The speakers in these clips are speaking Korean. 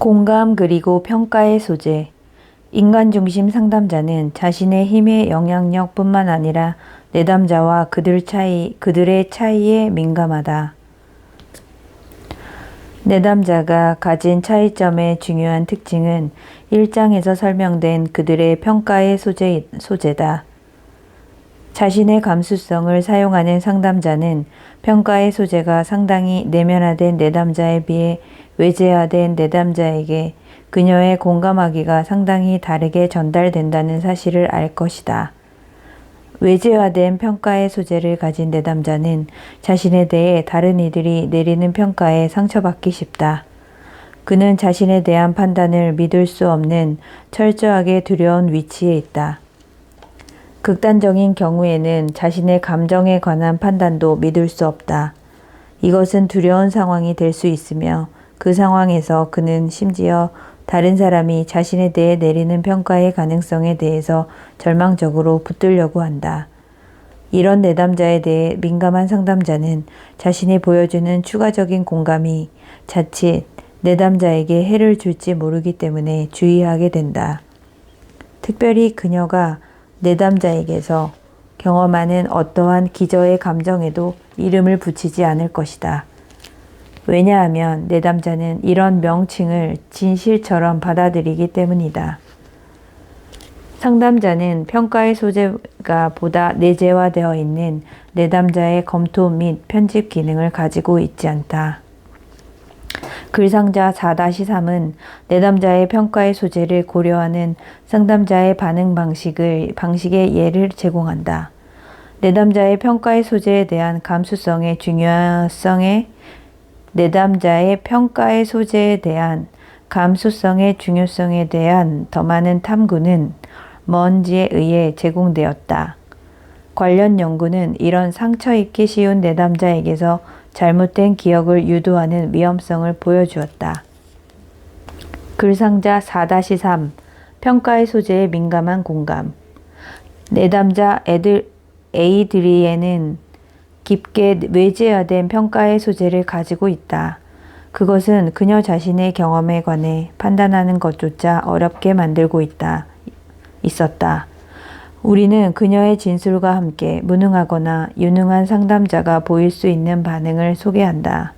공감 그리고 평가의 소재. 인간 중심 상담자는 자신의 힘의 영향력뿐만 아니라 내담자와 그들 차이, 그들의 차이에 민감하다. 내담자가 가진 차이점의 중요한 특징은 1장에서 설명된 그들의 평가의 소재, 소재다. 자신의 감수성을 사용하는 상담자는 평가의 소재가 상당히 내면화된 내담자에 비해 외재화된 내담자에게 그녀의 공감하기가 상당히 다르게 전달된다는 사실을 알 것이다. 외재화된 평가의 소재를 가진 내담자는 자신에 대해 다른 이들이 내리는 평가에 상처받기 쉽다. 그는 자신에 대한 판단을 믿을 수 없는 철저하게 두려운 위치에 있다. 극단적인 경우에는 자신의 감정에 관한 판단도 믿을 수 없다. 이것은 두려운 상황이 될 수 있으며 그 상황에서 그는 심지어 다른 사람이 자신에 대해 내리는 평가의 가능성에 대해서 절망적으로 붙들려고 한다. 이런 내담자에 대해 민감한 상담자는 자신이 보여주는 추가적인 공감이 자칫 내담자에게 해를 줄지 모르기 때문에 주의하게 된다. 특별히 그녀가 내담자에게서 경험하는 어떠한 기저의 감정에도 이름을 붙이지 않을 것이다. 왜냐하면 내담자는 이런 명칭을 진실처럼 받아들이기 때문이다. 상담자는 평가의 소재가 보다 내재화되어 있는 내담자의 검토 및 편집 기능을 가지고 있지 않다. 글상자 4-3은 내담자의 평가의 소재를 고려하는 상담자의 반응 방식을, 방식의 예를 제공한다. 내담자의 평가의 소재에 대한 감수성의 중요성에 내담자의 평가의 소재에 대한 감수성의 중요성에 대한 더 많은 탐구는 먼지에 의해 제공되었다. 관련 연구는 이런 상처 입기 쉬운 내담자에게서 잘못된 기억을 유도하는 위험성을 보여주었다. 글상자 4-3 평가의 소재에 민감한 공감 내담자 애들, 에이드리에는 깊게 외재화된 평가의 소재를 가지고 있다. 그것은 그녀 자신의 경험에 관해 판단하는 것조차 어렵게 만들고 있다. 있었다. 우리는 그녀의 진술과 함께 무능하거나 유능한 상담자가 보일 수 있는 반응을 소개한다.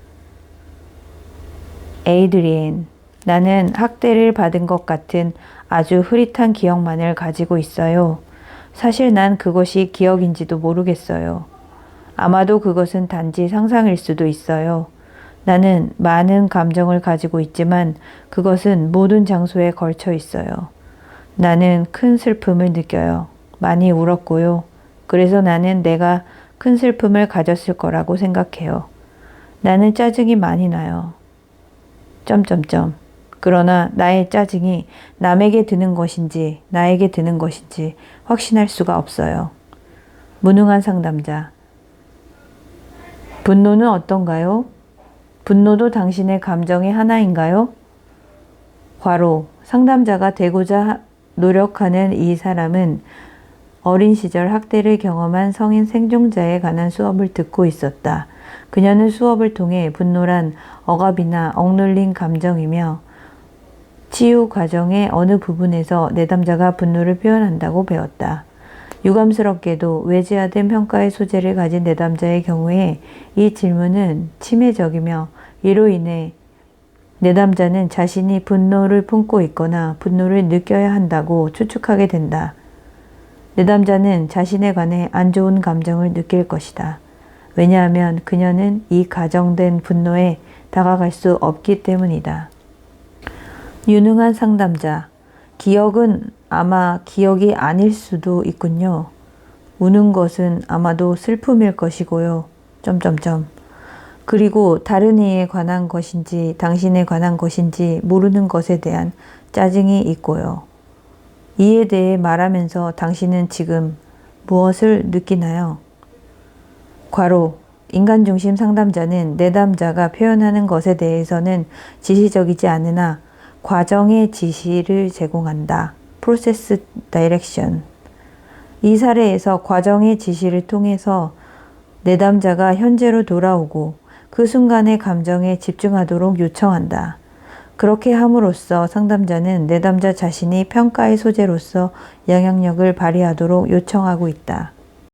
에이드리엔, 나는 학대를 받은 것 같은 아주 흐릿한 기억만을 가지고 있어요. 사실 난 그것이 기억인지도 모르겠어요. 아마도 그것은 단지 상상일 수도 있어요. 나는 많은 감정을 가지고 있지만 그것은 모든 장소에 걸쳐 있어요. 나는 큰 슬픔을 느껴요. 많이 울었고요. 그래서 나는 내가 큰 슬픔을 가졌을 거라고 생각해요. 나는 짜증이 많이 나요. 점점점. 그러나 나의 짜증이 남에게 드는 것인지 나에게 드는 것인지 확신할 수가 없어요. 무능한 상담자. 분노는 어떤가요? 분노도 당신의 감정의 하나인가요? 과로 상담자가 되고자 노력하는 이 사람은 어린 시절 학대를 경험한 성인 생존자에 관한 수업을 듣고 있었다. 그녀는 수업을 통해 분노란 억압이나 억눌린 감정이며 치유 과정의 어느 부분에서 내담자가 분노를 표현한다고 배웠다. 유감스럽게도 외재화된 평가의 소재를 가진 내담자의 경우에 이 질문은 치매적이며 이로 인해 내담자는 자신이 분노를 품고 있거나 분노를 느껴야 한다고 추측하게 된다. 내담자는 자신에 관해 안 좋은 감정을 느낄 것이다. 왜냐하면 그녀는 이 가정된 분노에 다가갈 수 없기 때문이다. 유능한 상담자. 기억은 아마 기억이 아닐 수도 있군요. 우는 것은 아마도 슬픔일 것이고요. 점점점. 그리고 다른 이에 관한 것인지 당신에 관한 것인지 모르는 것에 대한 짜증이 있고요. 이에 대해 말하면서 당신은 지금 무엇을 느끼나요? 과로 인간 중심 상담자는 내담자가 표현하는 것에 대해서는 지시적이지 않으나 과정의 지시를 제공한다. 프로세스 다이렉션. 이 사례에서 과정의 지시를 통해서 내담자가 현재로 돌아오고 그 순간의 감정에 집중하도록 요청한다. 그렇게 함으로써 상담자는 내담자 자신이 평가의 소재로서 영향력을 발휘하도록 요청하고 있다.